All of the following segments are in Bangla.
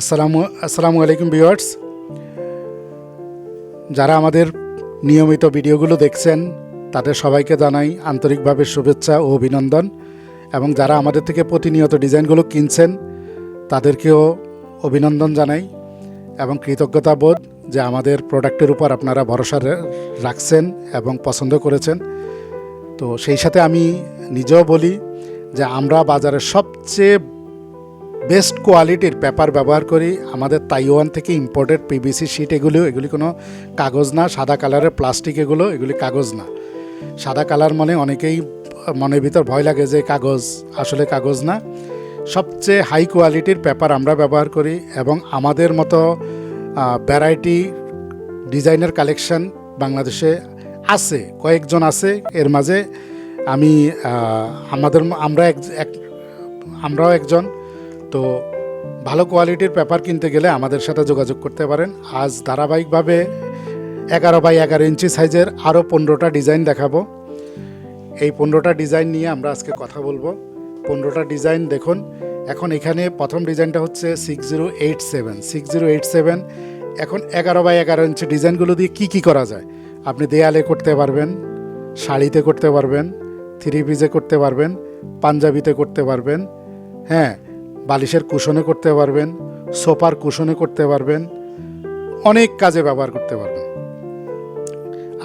আসসালামু আসসালামু আলাইকুম ভিউয়ার্স। যারা আমাদের নিয়মিত ভিডিওগুলো দেখছেন, তাদের সবাইকে জানাই আন্তরিকভাবে শুভেচ্ছা ও অভিনন্দন এবং যারা আমাদের থেকে প্রতিনিয়ত ডিজাইনগুলো কিনছেন, তাদেরকেও অভিনন্দন জানাই এবং কৃতজ্ঞতা বোধ যে আমাদের প্রোডাক্টের উপর আপনারা ভরসা রাখছেন এবং পছন্দ করেছেন। তো সেই সাথে আমি নিজেও বলি যে আমরা বাজারের সবচেয়ে বেস্ট কোয়ালিটির পেপার ব্যবহার করি। আমাদের তাইওয়ান থেকে ইম্পোর্টেড পিভিসি শিট এগুলো, এগুলি কোনো কাগজ না, সাদা কালারের প্লাস্টিক এগুলো, এগুলি কাগজ না। সাদা কালার মানে অনেকেই মনের ভিতর ভয় লাগে যে কাগজ আসলে কাগজ না। সবচেয়ে হাই কোয়ালিটির পেপার আমরা ব্যবহার করি এবং আমাদের মতো ভ্যারাইটি ডিজাইনের কালেকশন বাংলাদেশে আছে, কয়েকজন আছে। এর মাঝে আমি আমাদের, আমরা এক- আমরাও একজন। তো ভালো কোয়ালিটির পেপার কিনতে গেলে আমাদের সাথে যোগাযোগ করতে পারেন। আজ ধারাবাহিকভাবে এগারো বাই এগারো ইঞ্চি সাইজের আরও পনেরোটা ডিজাইন দেখাবো। এই পনেরোটা ডিজাইন নিয়ে আমরা আজকে কথা বলব। পনেরোটা ডিজাইন দেখুন, এখন এখানে প্রথম ডিজাইনটা হচ্ছে six zero eight seven. Six zero eight seven, এখন এগারো বাই এগারো ইঞ্চি ডিজাইনগুলো দিয়ে কী কী করা যায়? আপনি দেয়ালে করতে পারবেন, শাড়িতে করতে পারবেন, থ্রি পিজে করতে পারবেন, পাঞ্জাবিতে করতে পারবেন হ্যাঁ বালিশের কুশনে করতে পারবেন, সোফার কুশনে করতে পারবেন, অনেক কাজে ব্যবহার করতে পারবেন।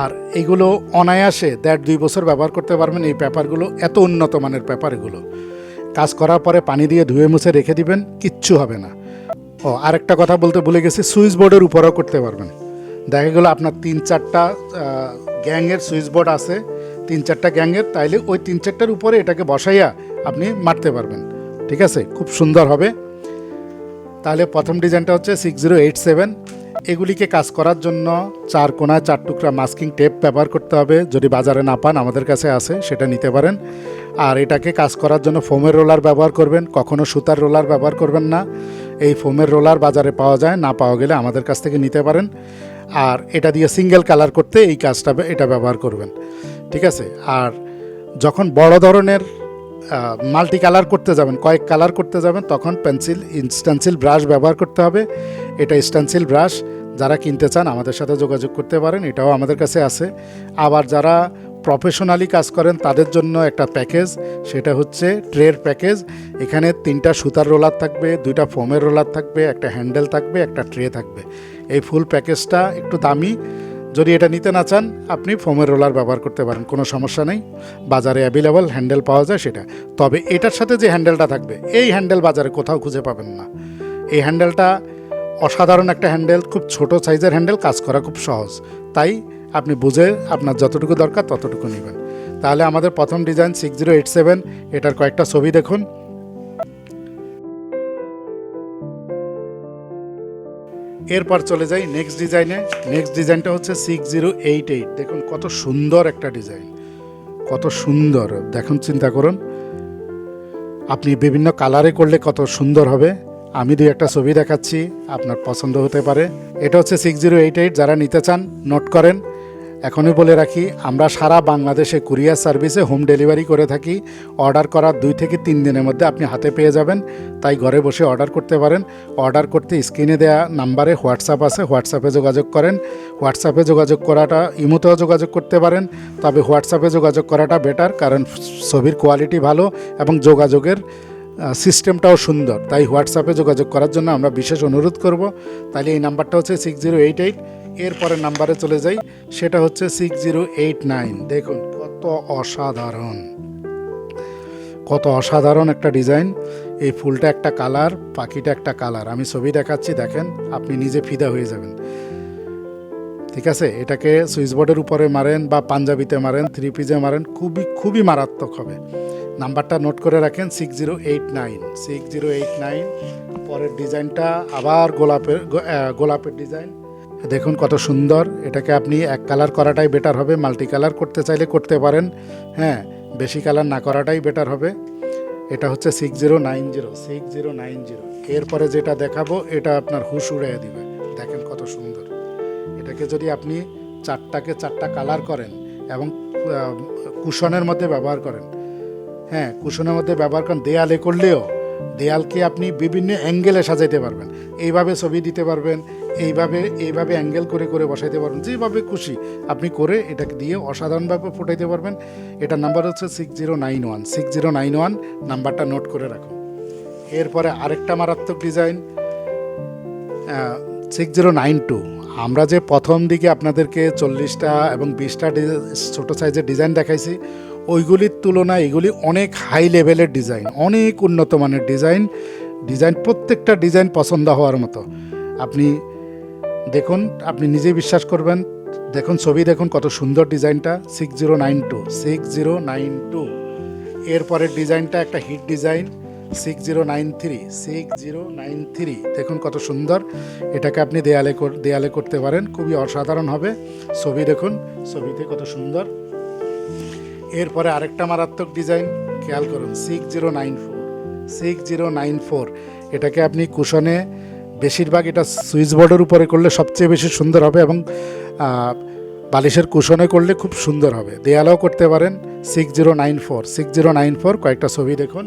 আর এগুলো অনায়াসে দেড় দুই বছর ব্যবহার করতে পারবেন, এই পেপারগুলো, এত উন্নত মানের পেপার এগুলো কাজ করার পরে পানি দিয়ে ধুয়ে মুছে রেখে দিবেন, কিচ্ছু হবে না। ও, আরেকটা কথা বলতে ভুলে গেছি, সুইচ বোর্ডের উপরেও করতে পারবেন। দেখা গেলো আপনার তিন চারটা গ্যাংয়ের সুইচ বোর্ড আছে, তিন চারটা গ্যাংয়ের, তাইলে ওই তিন চারটার উপরে এটাকে বসাইয়া আপনি মারতে পারবেন। ঠিক আছে? খুব সুন্দর হবে। তাহলে প্রথম ডিজাইনটা হচ্ছে সিক্স জিরো এইট সেভেন এগুলিকে কাজ করার জন্য চার কোনায় চার টুকরা মাস্কিং টেপ ব্যবহার করতে হবে। যদি বাজারে না পান, আমাদের কাছে আছে, সেটা নিতে পারেন। আর এটাকে কাজ করার জন্য ফোমের রোলার ব্যবহার করবেন। কখনো সুতার রোলার ব্যবহার করবেন না। এই ফোমের রোলার বাজারে পাওয়া যায়, না পাওয়া গেলে আমাদের কাছ থেকে নিতে পারেন। আর এটা দিয়ে সিঙ্গেল কালার করতে এই কাজটা এটা ব্যবহার করবেন। ঠিক আছে? আর যখন বড় ধরনের মাল্টি কালার করতে যাবেন, কয়েক কালার করতে যাবেন, তখন পেন্সিল ইনস্টেন্সিল ব্রাশ ব্যবহার করতে হবে। এটা স্টেন্সিল ব্রাশ যারা কিনতে চান আমাদের সাথে যোগাযোগ করতে পারেন, এটাও আমাদের কাছে আছে। আবার যারা প্রফেশনালি কাজ করেন, তাদের জন্য একটা প্যাকেজ সেটা হচ্ছে ট্রের প্যাকেজ এখানে তিনটা সুতার রোলার থাকবে, দুইটা ফোমের রোলার থাকবে, একটা হ্যান্ডেল থাকবে, একটা ট্রে থাকবে। এই ফুল প্যাকেজটা একটু দামি যদি এটা নিতে না চান, আপনি ফোমের রোলার ব্যবহার করতে পারেন, কোনো সমস্যা নেই। বাজারে অ্যাভেলেবল হ্যান্ডেল পাওয়া যায় সেটা। তবে এটার সাথে যে হ্যান্ডেলটা থাকবে, এই হ্যান্ডেল বাজারে কোথাও খুঁজে পাবেন না। এই হ্যান্ডেলটা অসাধারণ একটা হ্যান্ডেল খুব ছোট সাইজের হ্যান্ডেল কাজ করা খুব সহজ। তাই আপনি বুঝে আপনার যতটুকু দরকার ততটুকু নেবেন। তাহলে আমাদের প্রথম design six zero eight seven এটার কয়েকটা ছবি দেখুন। এরপর চলে যাই নেক্সট ডিজাইনে নেক্সট ডিজাইনটা হচ্ছে সিক্স জিরো এইট এইট দেখুন কত সুন্দর একটা ডিজাইন কত সুন্দর। দেখুন, চিন্তা করুন। আপনি বিভিন্ন কালারে করলে কত সুন্দর হবে। আমি দুই একটা ছবি দেখাচ্ছি, আপনার পছন্দ হতে পারে। এটা হচ্ছে সিক্স জিরো এইট এইট যারা নিতে চান নোট করেন। এখনই বলে রাখি, আমরা সারা বাংলাদেশে কুরিয়ার সার্ভিসে হোম ডেলিভারি করে থাকি। অর্ডার করার দুই থেকে তিন দিনের মধ্যে আপনি হাতে পেয়ে যাবেন। তাই ঘরে বসে অর্ডার করতে পারেন। অর্ডার করতে স্ক্রিনে দেওয়া নাম্বারে হোয়াটসঅ্যাপ আছে, হোয়াটসঅ্যাপে যোগাযোগ করেন। হোয়াটসঅ্যাপে যোগাযোগ করাটা, ইমোতেও যোগাযোগ করতে পারেন। তবে হোয়াটসঅ্যাপে যোগাযোগ করাটা বেটার কারণ ছবির কোয়ালিটি ভালো এবং যোগাযোগের সিস্টেমটাও সুন্দর। তাই হোয়াটসঅ্যাপে যোগাযোগ করার জন্য আমরা বিশেষ অনুরোধ করব। তাহলে এই নাম্বারটা হচ্ছে সিক্স জিরো এইট এইট এরপরের নাম্বারে চলে যাই, সেটা হচ্ছে সিক্স জিরো এইট নাইন দেখুন, কত অসাধারণ। কত অসাধারণ একটা ডিজাইন। এই ফুলটা একটা কালার, পাখিটা একটা কালার। আমি ছবি দেখাচ্ছি, দেখেন, আপনি নিজে ফিদা হয়ে যাবেন। ঠিক আছে? এটাকে সুইচ বোর্ডের উপরে মারেন বা পাঞ্জাবিতে মারেন থ্রি পিজে মারেন, খুবই খুবই মারাত্মক হবে। নাম্বারটা নোট করে রাখেন six zero eight nine six zero eight nine পরের ডিজাইনটা আবার গোলাপের গোলাপের ডিজাইন। দেখুন কত সুন্দর। এটাকে আপনি এক কালার করাটাই বেটার হবে। মাল্টি কালার করতে চাইলে করতে পারেন। হ্যাঁ বেশি কালার না করাটাই বেটার হবে। এটা হচ্ছে six zero nine zero six zero nine zero এরপরে যেটা দেখাবো, এটা আপনার হুশ উড়িয়ে দিবে। দেখেন কত সুন্দর। এটাকে যদি আপনি চারটাকে চারটা কালার করেন এবং কুশনের মধ্যে ব্যবহার করেন। হ্যাঁ কুশনের মধ্যে ব্যবহার করেন। দেয়ালে করলেও, দেয়ালকে আপনি বিভিন্ন অ্যাঙ্গেলে সাজাইতে পারবেন। এইভাবে ছবি দিতে পারবেন। এইভাবে এইভাবে অ্যাঙ্গেল করে করে বসাইতে পারবেন। যেভাবে খুশি আপনি করে এটাকে দিয়ে অসাধারণভাবে ফুটাইতে পারবেন। এটা নাম্বার হচ্ছে six zero nine one six zero nine one নাম্বারটা নোট করে রাখুন। এরপরে আরেকটা মারাত্মক design six zero nine two আমরা যে প্রথম দিকে আপনাদেরকে চল্লিশটা এবং বিশটা ছোটো সাইজের ডিজাইন দেখাইছি, ওইগুলির তুলনায় এগুলি অনেক হাই লেভেলের ডিজাইন অনেক উন্নত মানের ডিজাইন ডিজাইন প্রত্যেকটা ডিজাইন পছন্দ হওয়ার মতো। আপনি দেখুন, আপনি নিজেই বিশ্বাস করবেন। দেখুন ছবি, দেখুন কত সুন্দর ডিজাইনটা। Six zero nine two six zero nine two এরপরের ডিজাইনটা একটা hit design six zero nine three six zero nine three দেখুন কত সুন্দর। এটাকে আপনি দেয়ালে দেয়ালে করতে পারেন, খুবই অসাধারণ হবে। ছবি দেখুন, ছবিতে কত সুন্দর। এরপরে আরেকটা মারাত্মক ডিজাইন, খেয়াল করুন six zero nine four six zero nine four এটাকে আপনি কুশনে বেশিরভাগ এটা সুইচ বোর্ডের উপরে করলে সবচেয়ে বেশি সুন্দর হবে এবং বালিশের কুশনে করলে খুব সুন্দর হবে। দেয়ালেও করতে পারেন। Six zero nine four six zero nine four কয়েকটা ছবি দেখুন।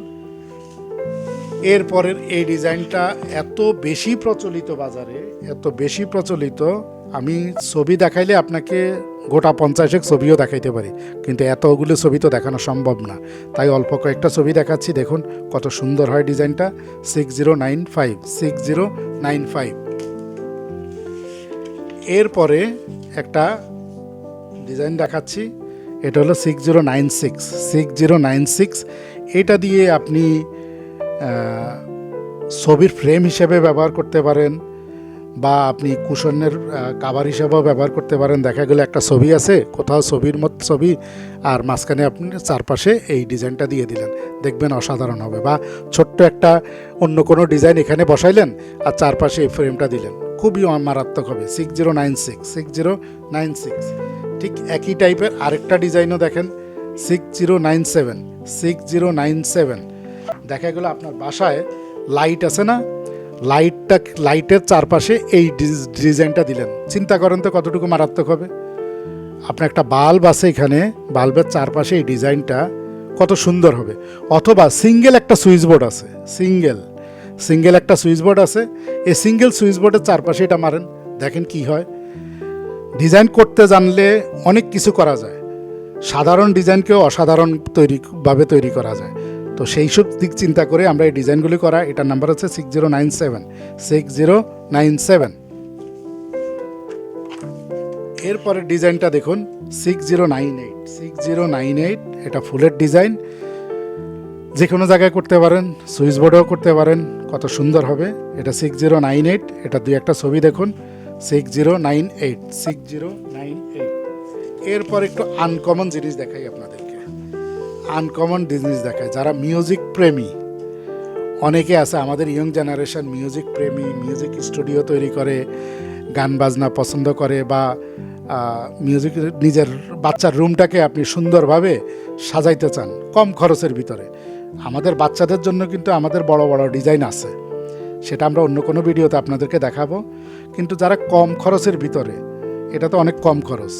এরপরের এই ডিজাইনটা এত বেশি প্রচলিত বাজারে, এত বেশি প্রচলিত, আমি ছবি দেখাইলে আপনাকে গোটা পঞ্চাশেক ছবিও দেখাইতে পারি। কিন্তু এতগুলো ছবি তো দেখানো সম্ভব না। তাই অল্প কয়েকটা ছবি দেখাচ্ছি। দেখুন কত সুন্দর হয় ডিজাইনটা। Six zero nine five six zero nine five. এরপরে একটা ডিজাইন দেখাচ্ছি, এটা হলো six zero nine six. Six zero nine six, এটা দিয়ে আপনি ছবির ফ্রেম হিসেবে ব্যবহার করতে পারেন। বা আপনি কুশনের কাভার হিসাবেও ব্যবহার করতে পারেন। দেখা গেলে একটা ছবি আছে, কোথাও ছবির মত ছবি, আর মাঝখানে আপনি চারপাশে এই ডিজাইনটা দিয়ে দিলেন। দেখবেন অসাধারণ হবে। বা ছোট্ট একটা অন্য কোনো ডিজাইন এখানে বসাইলেন, আর চারপাশে এই ফ্রেমটা দিলেন। খুবই মারাত্মক হবে। Six zero nine six six zero nine six ঠিক একই টাইপের আরেকটা ডিজাইনও দেখেন six zero nine seven six zero nine seven দেখা গেলো আপনার বাসায় লাইট আছে না? লাইটটা, লাইটের চারপাশে এই ডিজ- ডিজাইনটা দিলেন। চিন্তা করেন তো কতটুকু মারাত্মক হবে। আপনার একটা বাল্ব আছে এখানে, বাল্বের চারপাশে এই ডিজাইনটা কত সুন্দর হবে। অথবা সিঙ্গেল একটা সুইচ বোর্ড আছে, সিঙ্গেল সিঙ্গেল একটা সুইচ বোর্ড আছে। এই সিঙ্গেল সুইচ বোর্ডের চারপাশে এটা মারেন, দেখেন কি হয়। ডিজাইন করতে জানলে অনেক কিছু করা যায়। সাধারণ ডিজাইনকেও অসাধারণ তৈরিভাবে তৈরি করা যায়। তো সেই সব দিক চিন্তা করে আমরা এই ডিজাইনগুলি করা, এটার নাম্বার হচ্ছে six zero nine seven six zero nine seven এরপরের ডিজাইনটা দেখুন six zero nine eight six zero nine eight এটা ফুলের ডিজাইন। যে কোনো জায়গায় করতে পারেন, সুইচ বোর্ডেও করতে পারেন, কত সুন্দর হবে। এটা সিক্স জিরো নাইন এইট এটা দুই একটা ছবি দেখুন six zero nine eight six zero nine eight এরপর একটু আনকমন জিনিস দেখাই আপনাদেরকে আনকমন জিনিস দেখায়, যারা মিউজিক প্রেমী। অনেকে আছে, আমাদের ইয়ং জেনারেশন মিউজিক প্রেমী মিউজিক স্টুডিও তৈরি করে, গান বাজনা পছন্দ করে বা মিউজিক নিজের বাচ্চার রুমটাকে আপনি সুন্দরভাবে সাজাইতে চান, কম খরচের ভিতরে। আমাদের বাচ্চাদের জন্য কিন্তু আমাদের বড় বড় ডিজাইন আছে। সেটা আমরা অন্য কোনো ভিডিওতে আপনাদেরকে দেখাবো। কিন্তু যারা কম খরচের ভিতরে, এটা তো অনেক কম খরচ।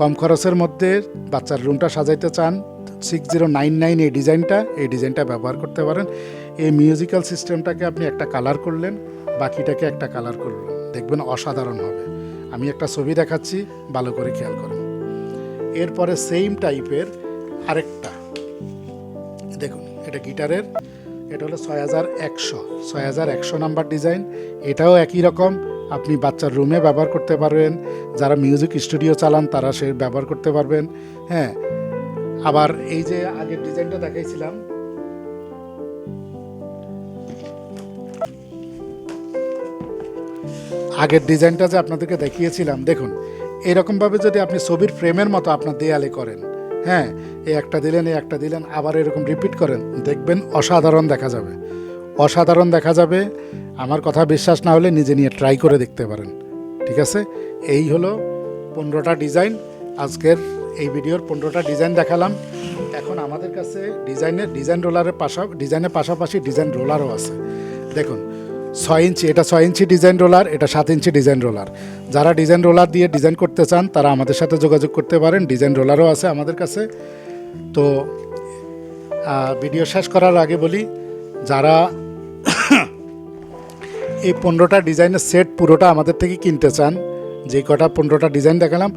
কম খরচের মধ্যে বাচ্চার রুমটা সাজাইতে চান সিক্স জিরো নাইন নাইন এই ডিজাইনটা এই ডিজাইনটা ব্যবহার করতে পারেন। এই মিউজিক্যাল সিস্টেমটাকে আপনি একটা কালার করলেন, বাকিটাকে একটা কালার করলেন। দেখবেন অসাধারণ হবে। আমি একটা ছবি দেখাচ্ছি, ভালো করে খেয়াল করুন। এরপরে সেম টাইপের আরেকটা। দেখুন, এটা গিটারের, এটা হলো ছয় হাজার একশো। ছয় হাজার একশো নাম্বার ডিজাইন। এটাও একই রকম। আপনি বাচ্চার রুমে ব্যবহার করতে পারবেন। যারা মিউজিক স্টুডিও চালান, তারা সে ব্যবহার করতে পারবেন। হ্যাঁ আবার এই যে আগের ডিজাইনটা দেখাইছিলাম। আগের ডিজাইনটা যে আপনাদেরকে দেখিয়েছিলাম, দেখুন, এরকমভাবে যদি আপনি ছবির ফ্রেমের মতো আপনার দেয়ালে করেন হ্যাঁ এই একটা দিলেন, এই একটা দিলেন, আবার এরকম রিপিট করেন, দেখবেন অসাধারণ দেখা যাবে। অসাধারণ দেখা যাবে, আমার কথা বিশ্বাস না হলে নিজে নিয়ে ট্রাই করে দেখতে পারেন, ঠিক আছে? এই হলো পনেরোটা ডিজাইন, আজকের এই ভিডিওর পনেরোটা ডিজাইন দেখালাম। এখন আমাদের কাছে ডিজাইনের ডিজাইন রোলারের পাশা ডিজাইনের পাশাপাশি ডিজাইন রোলারও আছে। দেখুন, ছয় ইঞ্চি, এটা ছয় ইঞ্চি ডিজাইন রোলার এটা সাত ইঞ্চি ডিজাইন রোলার যারা ডিজাইন রোলার দিয়ে ডিজাইন করতে চান, তারা আমাদের সাথে যোগাযোগ করতে পারেন। ডিজাইন রোলারও আছে আমাদের কাছে। তো ভিডিও শেষ করার আগে বলি, যারা এই পনেরোটা ডিজাইনের সেট পুরোটা আমাদের থেকে কিনতে চান, যে কটা পনেরোটা ডিজাইন দেখালাম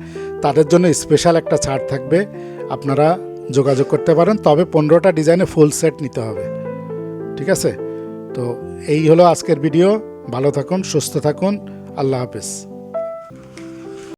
তাদের জন্য স্পেশাল একটা ছাড় থাকবে। আপনারা যোগাযোগ করতে পারেন, তবে পনেরোটা ডিজাইনে ফুল সেট নিতে হবে। ঠিক আছে? তো এই হলো আজকের ভিডিও ভালো থাকুন, সুস্থ থাকুন। আল্লাহ হাফেজ।